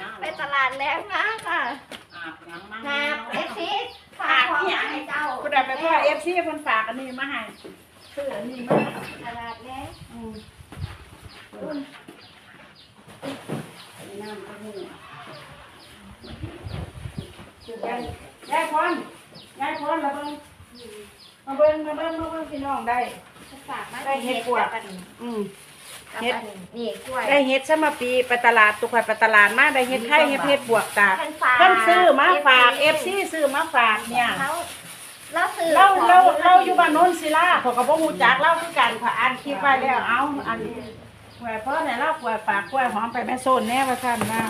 น้าไปตลาดแรงมากค่ะอาบน้ำมาหาเอฟซีฝากของมาให้เจ้าผู้ใดไปพ่อเอฟซีเพิ่นฝากอันนี้มาให้ซื้ออันนี้มาตลาดแรงอืมน้ำก็มียายยายพรยายพรมาเบิ่งมาเบิ่งมาเบิ่งมาเบิ่งพี่น้องได้ฝากมาได้เห็ดปวกกับอันนี้อืม กับอันนี้นี่กล้วย ได้เฮ็ดซะมาปีไปตลาดตุกข่อยไปตลาดมาได้เฮ็ดไข่เฮ็ดเฮ็ดบวกตากเพิ่นฝาก เพิ่นซื้อมาฝาก FC ซื้อมาฝากเนี่ยเขาเราซื้อเราของเราเราอยู่บ้านโน้นศิลาเขาก็บ่ฮู้จักเราคือกันค่ะอ่านคลิปไว้แล้วเอาอันนี้กล้วยเพราะเนี่ยเรากล้วยฝากกล้วยหอมไปแม่โซนแน่ว่าซั่นว่า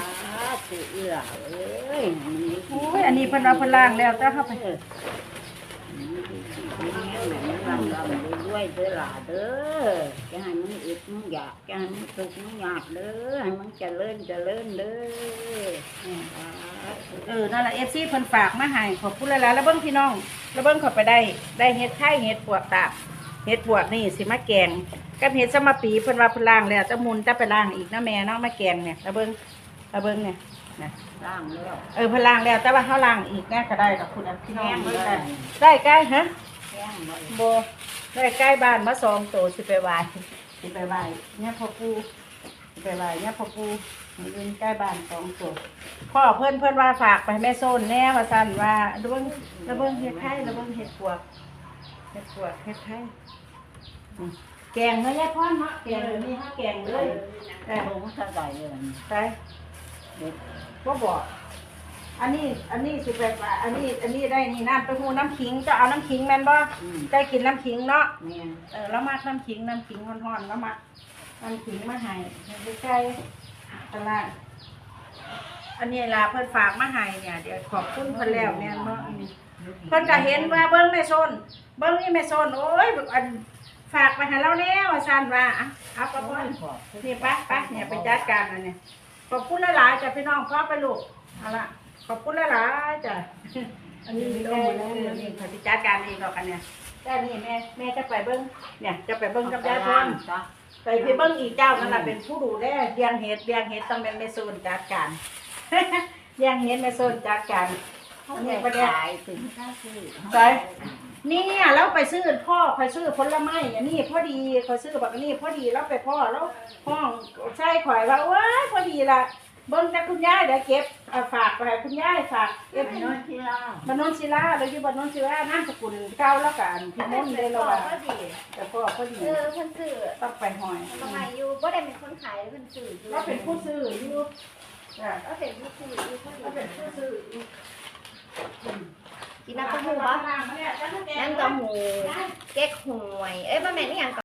สิเอื้อเอ้ยมันโอ้ยอันนี้เพิ่นเอาเพิ่นล้างแล้วแต่เข้าไปเออ ลำลำด้วยเด้อหล่าเด้อจะให้มึงอึดมึงอยากจะให้มึงสุขมึงอยากเด้อให้มึงเจริญเจริญเด้อเออนั่นแหละ FC เพิ่นฝากมาให้ขอบคุณหลายๆแล้วเบิ่งพี่น้องแล้วเบิ่งเขาไปได้ได้เฮ็ดไข่เฮ็ดปวกตากเฮ็ดปวกนี่สิมาแกงกับเฮ็ดสมาปีเพิ่นว่าเพิ่นล้างแล้วจะมุนจะไปล้างอีกนะแม่เนาะมาแกงเนี่ยแล้วเบิ่งแล้วเบิ่งเนี่ยนะร่างแล้วเออเพิ่นล้างแล้วแต่ว่าเฮาล้างอีกแน่ก็ได้กับคุณพี่น้องแห้งเบิ่งเลได้ยได้ใกล้ฮะ แห้งเลยบ่ได้ใกล้บ้านมาสองโตสิไปไหว้สิไปไหว้เนี่ยพ่อปู่สิไปไหว้เนี่ยพ่อปู่มันอยู่ใกล้บ้านสองโตพ่อเพิ่นเพิ่นว่าฝากไปให้แม่โซนแน่ว่าซั่นว่าระเบิ่งระเบิ่งเฮ็ดไข่ระเบิ่งเฮ็ดปวกเฮ็ดปวกเฮ็ดไข่อืมแกงเนาะยายพรเนาะแกงเดี๋ยวนี้ฮะแกงเลยแต่ลงสะใส่เลยไปบ่บอก อันนี้อันนี้สิไปว่าอันนี้อันนี้ได้นี่น้ำเต้าหู้น้ำขิงจะเอาน้ำขิงแม่นบ่อืม ได้กินน้ำขิงเนาะแม่นเออแล้วมักน้ำขิงน้ำขิงห่อนๆแล้วมักน้ำขิงมาให้ใกล้ๆตลาดอันนี้ล่ะเพิ่นฝากมาให้เนี่ยเดี๋ยวขอบคุณเพิ่นแล้วแม่นบ่อืม เพิ่นก็เห็นว่าเบิ่งแม่ซนเบิ่งนี่แม่ซนโอ้ยอันฝากไปให้เราแล้วว่าซั่นว่าอะเอากระป๋องนี่ไปไปเนี่ยไปจัดการอันนี้ขอบคุณหลายๆจ้ะพี่น้องพ่อไปลูกเอาล่ะ ขอบคุณหลายๆจ้ะอันนี้แม่นี่เขาสิจัดการเองดอกอันเนี่ยแต่นี่แม่แม่จะไปเบิ่งเนี่ยจะไปเบิ่งกับยายพรจ้ะไปพี่เบิ้งอีกเจ้านั่นแหละเป็นผู้ดูแลเลี้ยงเห็ดเลี้ยงเห็ดต้องเป็นเมโซนจัดการเลี้ยงเห็ดเมโซนจัดการเขาอันไม่นี้ประเดี๋ยวขายถึงค่าซื้อไปเนี่ยแล้วไปซื้อพ่อไปซื้อผลไม้อันนี้พอดีเขาซื้อแบบนี้พอดีแล้วไปพ่อแล้วห้องใช่ข่อยว่าว้ายพอดีละ เบิ้งแต่คุณยายเดี๋ยวเก็บเอาฝากไปให้คุณยายฝากเก็บไอ้ให้น้อยที่เราบานโนนศิลาเราอยู่บานโนนศิลานามสกุลเก้าแล้วกันพี่มนต์เลยเราว่าก็ดีแต่พ่อพอดีเออเพิ่นซื้อต้องไปหอยทำไมอยู่บ่ได้เป็นคนขายเพิ่นซื้ออยู่เราเป็นผู้ซื้ออยู่จ้ะเราเป็นผู้ซื้ออยู่พอดีเราเป็นผู้ซื้ออยู่กินน้ำเต้าหู้บ่น้ำน้ำเต้าหู้เก๊กหวย เอ้ยบ่แม่นอีหยัง